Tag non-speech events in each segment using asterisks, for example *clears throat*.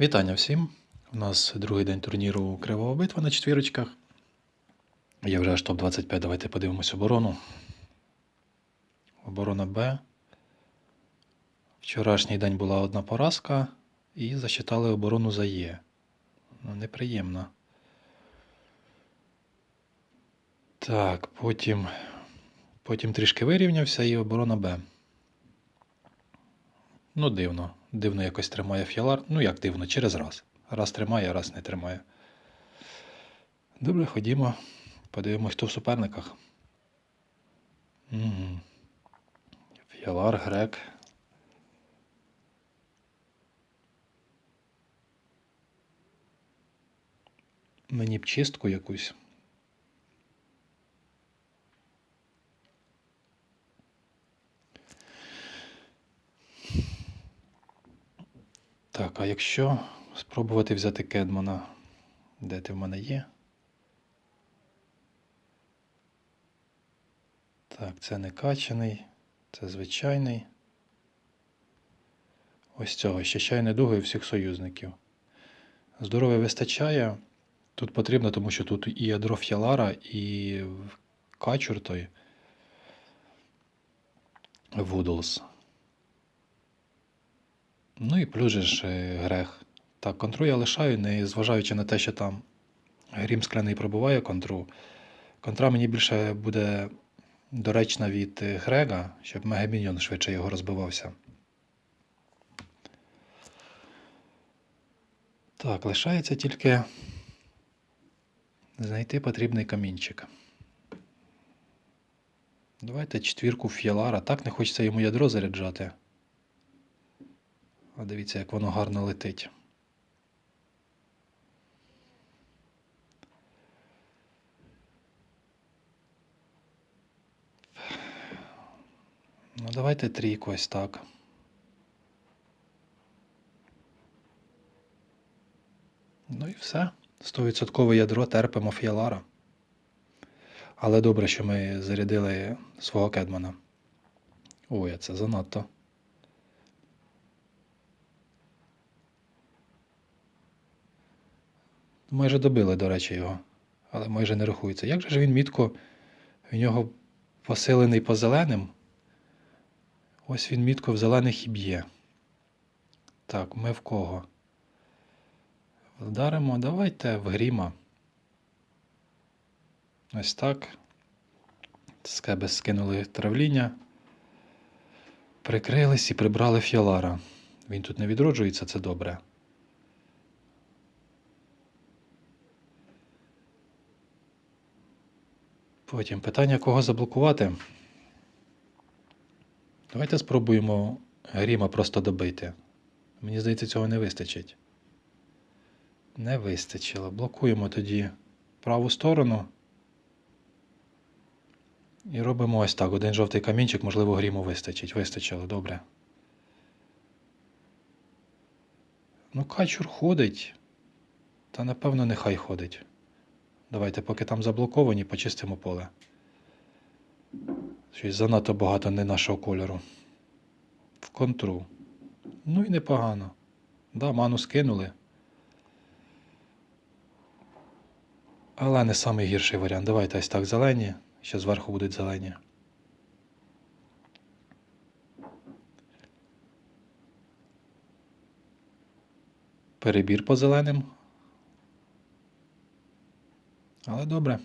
Вітання всім! У нас другий день турніру Кривого битва на четвірочках. Є вже аж топ-25. Давайте подивимось оборону. Оборона Б. Вчорашній день була одна поразка і засчитали оборону за Є. Ну, неприємно. Так, потім, потім трішки вирівнявся і оборона Б. Ну, дивно. Дивно якось тримає фіалар. Ну, як дивно, через раз. Раз тримає, раз не тримає. Добре, ходімо. Подивимось, хто в суперниках. Угу. Фіалар, грек. Мені б чистку якусь. Так, а якщо спробувати взяти Кедмана, де ти в мене є? Так, це не качаний, це звичайний. Ось цього ще чайне дуго і всіх союзників. Здоров'я вистачає. Тут потрібно, тому що тут і ядро ф'ялара, і качур той Вудлс. Ну і плюс же ж е, грех. Так, контру я лишаю, не зважаючи на те, що там грім скляний пробуває контру. Контра мені більше буде доречна від е, Грега, щоб мегаміньйон швидше його розбивався. Так, лишається тільки знайти потрібний камінчик. Давайте четвірку фіалара. Так не хочеться йому ядро заряджати. А дивіться, як воно гарно летить. Ну, давайте трійку ось так. Ну і все. 100% ядро терпимо фіалара. Але добре, що ми зарядили свого кедмана. Ой, це занадто. Майже добили, до речі, його, але майже не рахується. Як же ж він мітко, в нього посилений по зеленим? Ось він мітко в зелених і б'є. Так, ми в кого? Вдаримо, давайте в гріма. Ось так. З кеби скинули травління. Прикрились і прибрали фіалара. Він тут не відроджується, це добре. Потім питання, кого заблокувати. Давайте спробуємо Гріма просто добити. Мені здається, цього не вистачить. Не вистачило. Блокуємо тоді праву сторону. І робимо ось так. Один жовтий камінчик, можливо, гріму вистачить. Вистачило, добре. Ну, качур ходить. Та напевно нехай ходить. Давайте, поки там заблоковані, почистимо поле. Щось занадто багато не нашого кольору. В контру. Ну і непогано. Да, ману скинули. Але не самий гірший варіант. Давайте ось так зелені. Ще зверху будуть зелені. Перебір по зеленим. Але добре.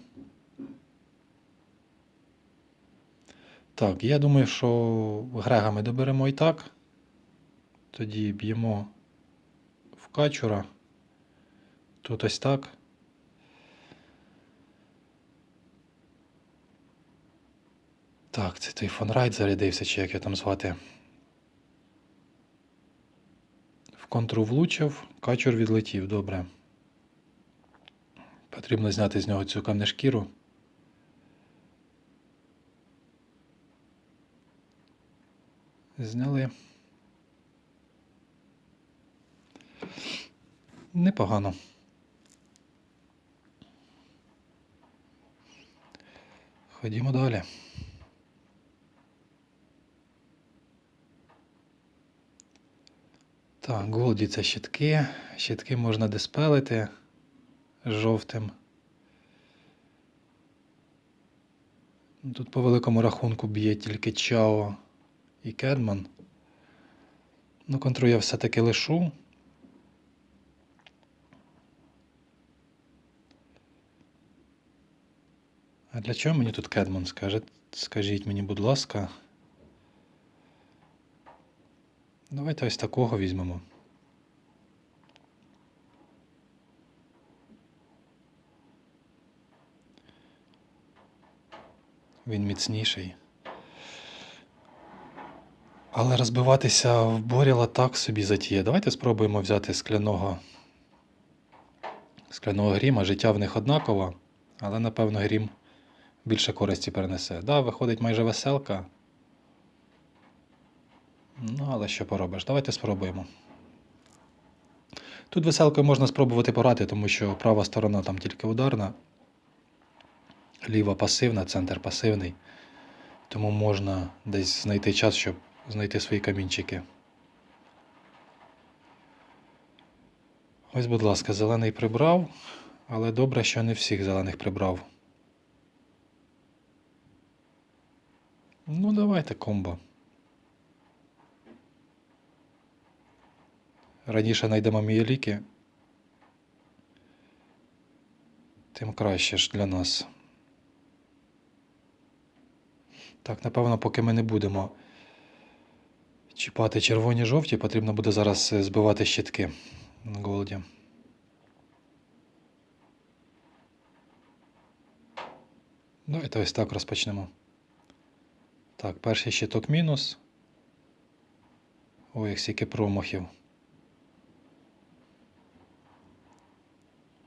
Так, я думаю, що Грега ми доберемо і так. Тоді б'ємо в качура. Тут ось так. Так, це той фонрайт зарядився, чи як його там звати. В контру влучив, качур відлетів, добре. Потрібно зняти з нього цю камнешкіру. Зняли. Непогано. Ходімо далі. Так, голді це щитки. Щитки можна диспелити жовтим. Тут по великому рахунку б'є тільки Чао і Кедман. Ну, контру я все-таки лишу. А для чого мені тут Кедман? Скажіть, скажіть мені, будь ласка. Давайте ось такого візьмемо. Він міцніший. Але розбиватися в Боріла так собі затіє. Давайте спробуємо взяти скляного скляного гріма. Життя в них однаково, але напевно грім більше користі перенесе. Да, виходить майже веселка. Ну, але що поробиш? Давайте спробуємо. Тут веселкою можна спробувати пограти, тому що права сторона там тільки ударна, ліва пасивна, центр пасивний. Тому можна десь знайти час, щоб знайти свої камінчики. Ось, будь ласка, зелений прибрав, але добре, що не всіх зелених прибрав. Ну, давайте комбо. Раніше знайдемо мієліки, тим краще ж для нас. Так, напевно, поки ми не будемо чіпати червоні жовті, потрібно буде зараз е, збивати щитки на голоді. Давайте ось так розпочнемо. Так, перший щиток мінус. Ой, як скільки промахів.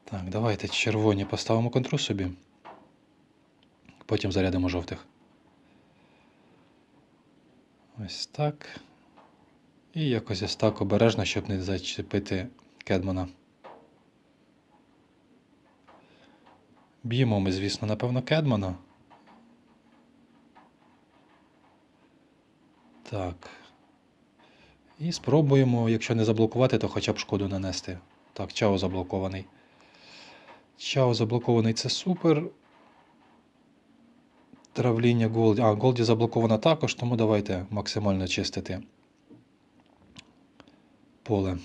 Так, давайте червоні поставимо контру собі. Потім зарядимо жовтих. Ось так. І якось ось так обережно, щоб не зачепити Кедмана. Б'ємо ми, звісно, напевно, Кедмана. Так. І спробуємо, якщо не заблокувати, то хоча б шкоду нанести. Так, Чао заблокований. Чао заблокований це супер. Травління Голді. А, Голді заблокована також, тому давайте максимально чистити поле.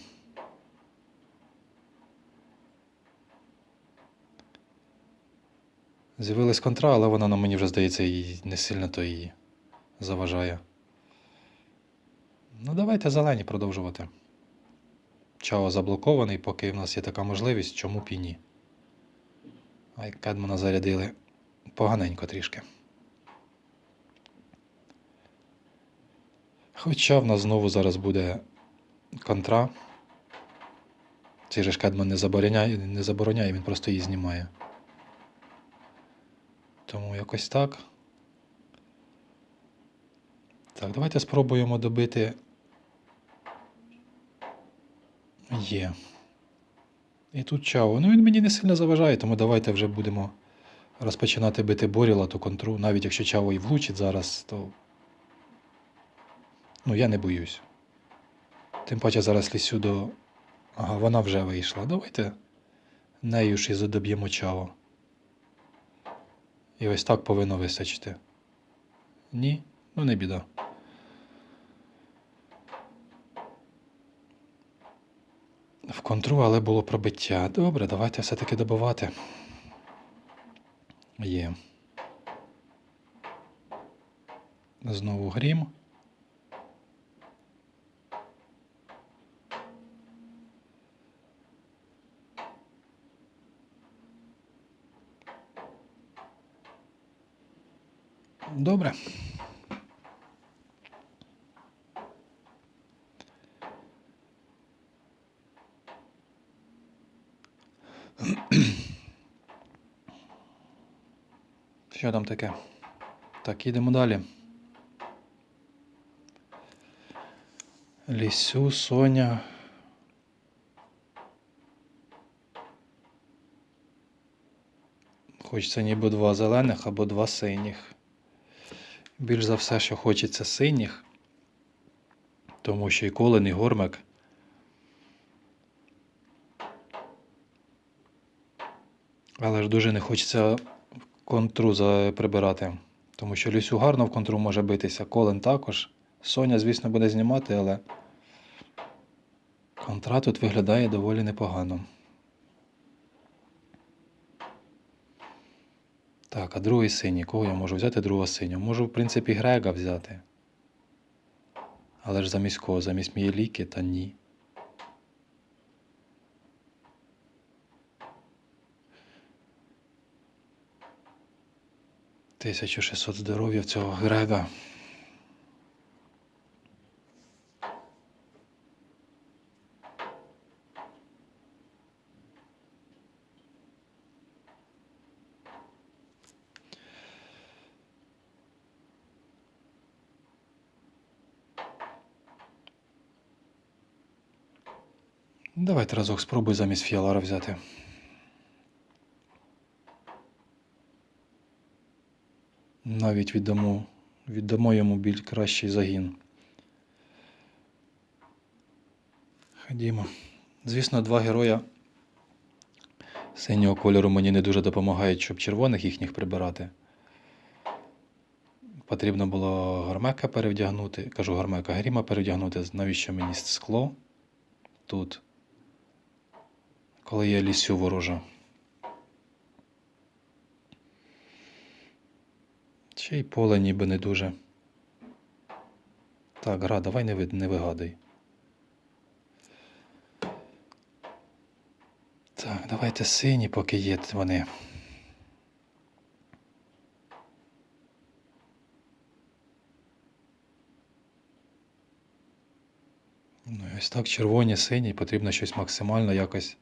З'явилась контра, але вона на мені вже здається і не сильно то її заважає. Ну, давайте зелені продовжувати. Чао заблокований, поки в нас є така можливість, чому б ні. Ай, Кедмана зарядили поганенько трішки. Хоча в нас знову зараз буде контра. Цей же ж Кедман не забороняє, не забороняє, він просто її знімає. Тому якось так. Так, давайте спробуємо добити. Є. І тут чао. Ну він мені не сильно заважає, тому давайте вже будемо розпочинати бити Боріла ту контру. Навіть якщо чао і влучить зараз, то. Ну, я не боюсь. Тим паче зараз лісю до. Ага, вона вже вийшла. Давайте нею ж і задоб'ємо чао. І ось так повинно вистачити. Ні? Ну не біда. В контру, але було пробиття. Добре, давайте все-таки добивати. Є. Знову грім. Добре. Що там таке? Так, їдемо далі. Лісю, Соня. Хочеться ніби два зелених або два синіх. Більш за все, що хочеться синіх, тому що і колен, і гормик. Але ж дуже не хочеться контру прибирати, тому що Люсю гарно в контру може битися, колен також. Соня, звісно, буде знімати, але контра тут виглядає доволі непогано. Так, а другий синій. Кого я можу взяти другого синього? Можу, в принципі, Грега взяти. Але ж замість кого? Замість Мієліки, та ні. Тисячу шістсот здоров'я в цього Грега. Давайте разок спробуй замість Фіалара взяти. Навіть віддамо, віддамо йому біль кращий загін. Ходімо. Звісно, два героя синього кольору мені не дуже допомагають, щоб червоних їхніх прибирати. Потрібно було гармека перевдягнути. Кажу гармека, гріма перевдягнути. Навіщо мені скло тут? Коли є лісю ворожа. Ще й поле ніби не дуже. Так, гра, давай не, не вигадуй. Так, давайте сині, поки є вони. Ну, ось так, червоні, сині, потрібно щось максимально якось.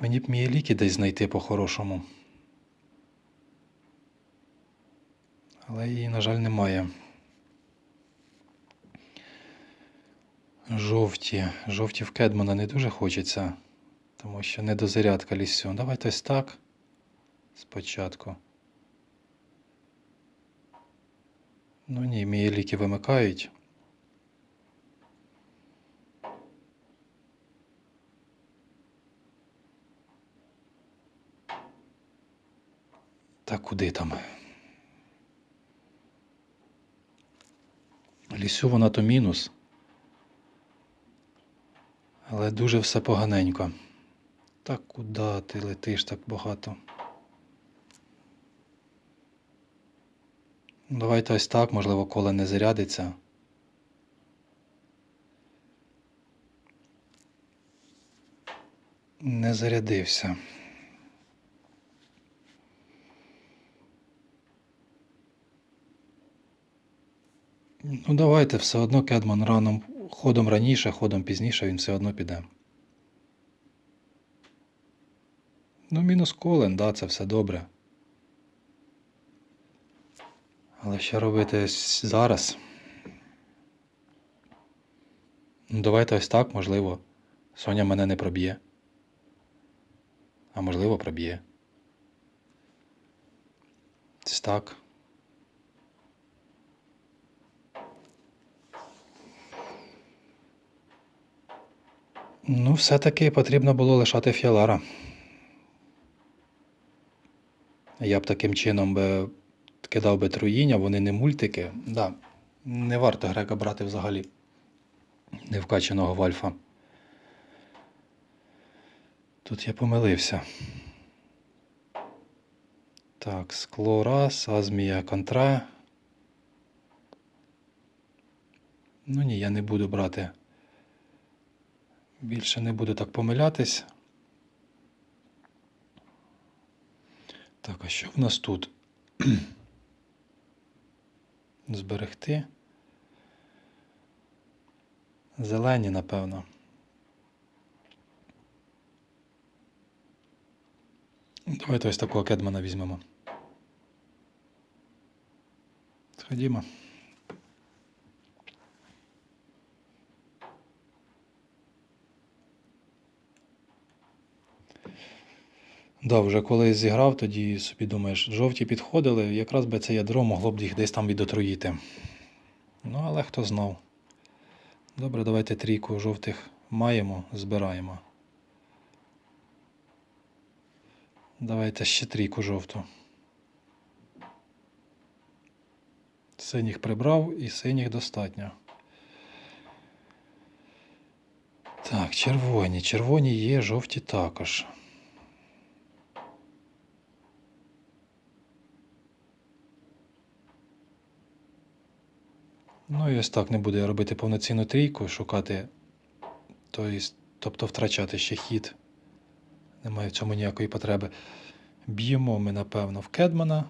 Мені б мій ліки десь знайти по-хорошому. Але її, на жаль, немає. Жовті. Жовті в Кедмана не дуже хочеться, тому що не дозарядка лісю. Давайте ось так. Спочатку. Ну ні, мої ліки вимикають. Та куди там? Лісю вона то мінус. Але дуже все поганенько. Та куди ти летиш так багато? Давайте ось так, можливо, коле не зарядиться. Не зарядився. Ну, давайте все одно Кедман раном, ходом раніше, ходом пізніше, він все одно піде. Ну, мінус колен, да, це все добре. Але що робити зараз? Ну, давайте ось так, можливо. Соня мене не проб'є. А можливо, проб'є. Ось так. Ну, все-таки потрібно було лишати Фіалара. Я б таким чином би кидав би труїння, вони не мультики. Да, не варто грека брати взагалі. Не вкачаного в альфа. Тут я помилився. Так, скло раз, азмія контра. Ну ні, я не буду брати. Більше не буду так помилятись. Так, а що в нас тут? *clears throat* Зберегти. Зелені, напевно. Давайте ось такого кедмана візьмемо. Ходімо. Да, вже коли зіграв, тоді собі думаєш, жовті підходили, якраз би це ядро могло б їх десь там відотруїти. Ну, але хто знав. Добре, давайте трійку жовтих маємо, збираємо. Давайте ще трійку жовту. Синіх прибрав і синіх достатньо. Так, червоні. Червоні є, жовті також. Ну і ось так не буде робити повноцінну трійку, шукати, то тобто втрачати ще хід. Немає в цьому ніякої потреби. Б'ємо ми, напевно, в Кедмана.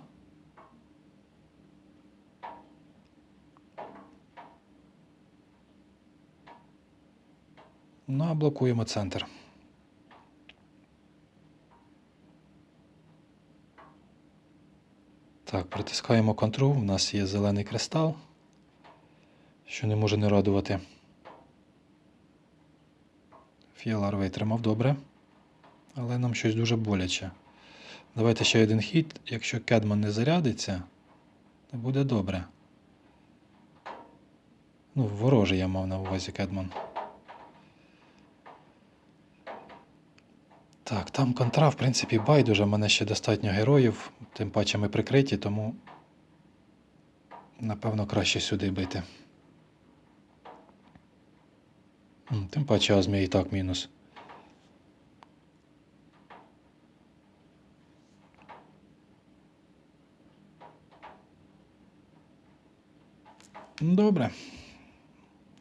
Ну, а блокуємо центр. Так, притискаємо контрол. У нас є зелений кристал, що не може не радувати. Фіалар витримав добре, але нам щось дуже боляче. Давайте ще один хід. Якщо кедман не зарядиться, то буде добре. Ну, ворожий я мав на увазі кедман. Так, там контра, в принципі, байдуже, в мене ще достатньо героїв, тим паче ми прикриті, тому напевно краще сюди бити. Тим паче Азмія і так мінус. Ну, Добре.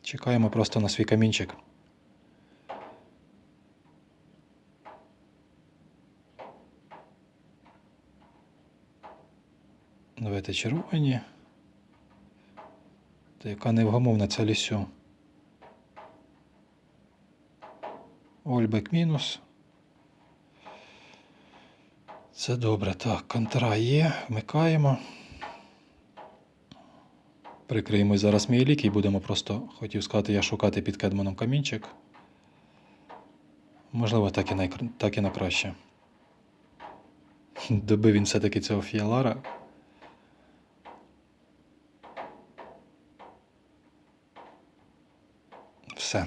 Чекаємо просто на свій камінчик. Давайте червоні. Та яка невгомовна ця лісю. Ольбек мінус. Це добре. Так, контра є. Вмикаємо. Прикриємо зараз мій лік і будемо просто, хотів сказати, я шукати під кедманом камінчик. Можливо, так і, на, так і на краще. *laughs* Добив він все-таки цього фіалара. Все.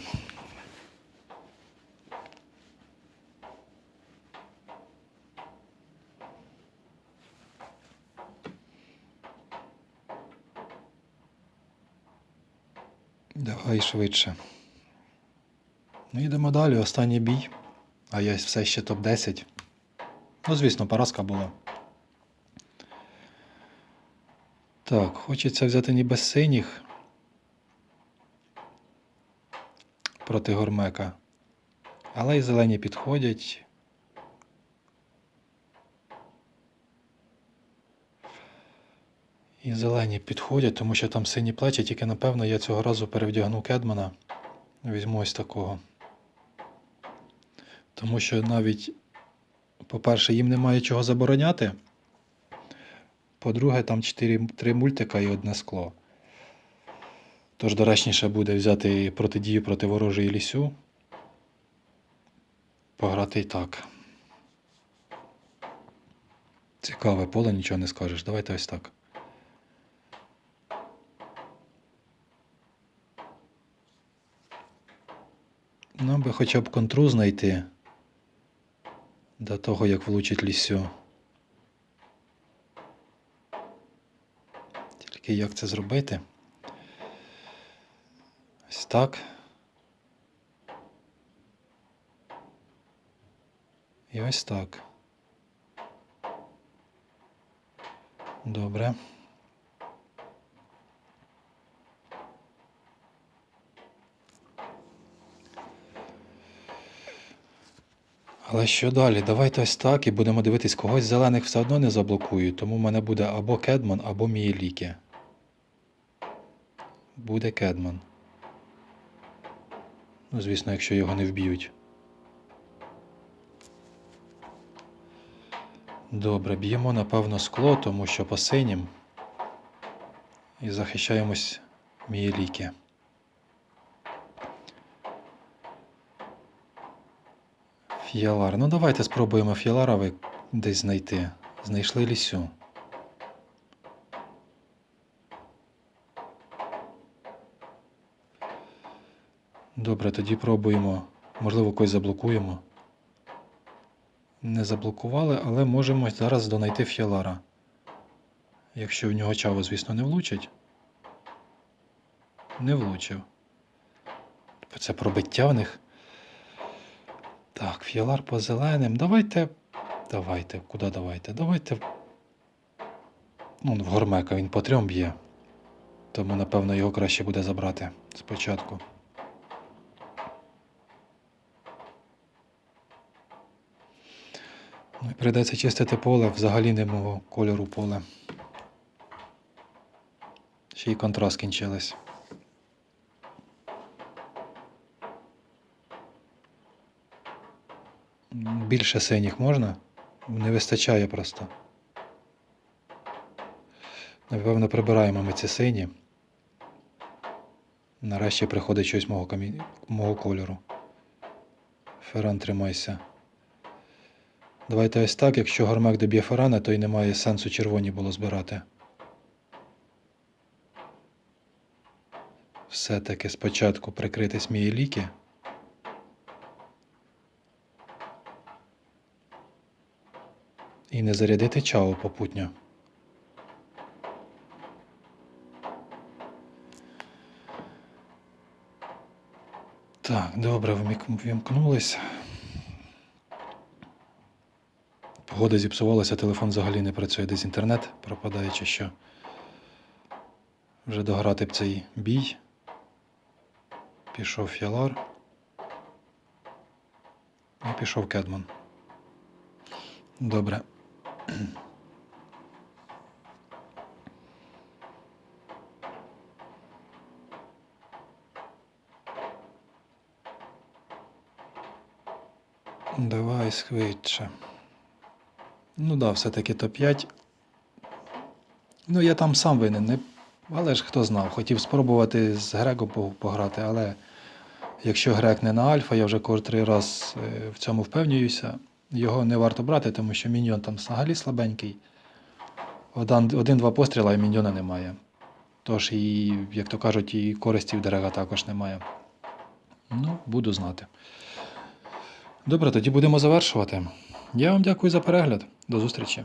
Давай швидше. Ну, йдемо далі. Останній бій. А я все ще топ-10. Ну, звісно, поразка була. Так, хочеться взяти ніби синіх проти гормека. Але й зелені підходять. І зелені підходять, тому що там сині плечі, тільки напевно я цього разу перевдягну Кедмана. Візьму ось такого. Тому що навіть, по-перше, їм немає чого забороняти. По-друге, там 4, 3 мультика і одне скло. Тож доречніше буде взяти протидію проти ворожої лісю. Пограти і так. Цікаве поле, нічого не скажеш. Давайте ось так. Нам би хоча б контру знайти до того, як влучить лісю. Тільки як це зробити? Ось так. І ось так. Добре. Але що далі? Давайте ось так і будемо дивитись, когось зелених все одно не заблокую, тому в мене буде або Кедман, або Мієліки. Буде Кедман. Ну, звісно, якщо його не вб'ють. Добре, б'ємо, напевно, скло, тому що по синім. І захищаємось Мієліки. Фіалар. Ну давайте спробуємо фіалара десь знайти. Знайшли лісю. Добре, тоді пробуємо. Можливо, когось заблокуємо. Не заблокували, але можемо зараз донайти Ф'ялара. Якщо в нього чаво, звісно, не влучить. Не влучив. Це пробиття в них. Так, фіалар по зеленим. Давайте. Давайте. Куди давайте? Давайте. Ну, в Гормека він по трьом б'є. Тому, напевно, його краще буде забрати спочатку. Ну і прийдеться чистити поле, взагалі не мого кольору поле. Ще й контраст кінчились. Більше синіх можна? Не вистачає просто. Напевно, прибираємо ми ці сині. Нарешті приходить щось мого, камі... мого кольору. Ферран, тримайся. Давайте ось так, якщо гармак доб'є феррана, то й немає сенсу червоні було збирати. Все-таки спочатку прикрити смії ліки. І не зарядити чао попутньо. Так, добре, вмік- Погода зіпсувалася, телефон взагалі не працює, десь інтернет пропадає чи що. Вже дограти б цей бій. Пішов Фіалар. І пішов Кедман. Добре. *clears throat* Давай швидше. Ну да, все-таки топ-5. Ну, я там сам винен, не... але ж хто знав. Хотів спробувати з Греком пограти, але якщо Грек не на альфа, я вже котрий раз е, в цьому впевнююся, його не варто брати, тому що міньйон там взагалі слабенький. Один- Один-два постріла і міньйона немає. Тож і, як то кажуть, і користі в дерева також немає. Ну, буду знати. Добре, тоді будемо завершувати. Я вам дякую за перегляд. До зустрічі.